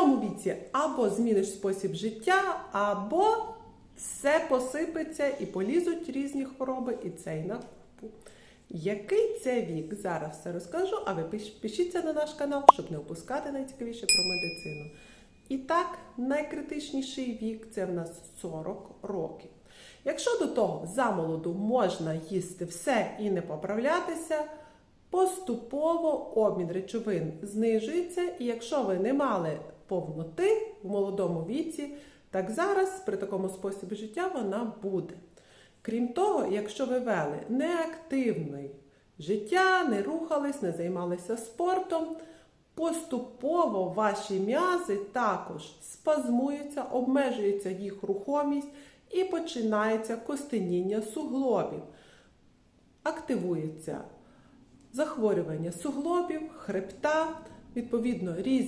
цьому віці або зміниш спосіб життя, або все посипеться і полізуть різні хвороби, і цей на купу. Який це вік? Зараз все розкажу, а ви пиш- пишіться на наш канал, щоб не опускати найцікавіше про медицину. І так, найкритичніший вік це в нас 40 років. Якщо до того замолоду можна їсти все і не поправлятися, поступово обмін речовин знижується, і якщо ви не мали повноти в молодому віці, так зараз при такому способі життя вона буде. Крім того, якщо ви вели неактивне життя, не рухались, не займалися спортом, поступово ваші м'язи також спазмуються, обмежується їх рухомість і починається костеніння суглобів. Активується захворювання суглобів, хребта, відповідно різні.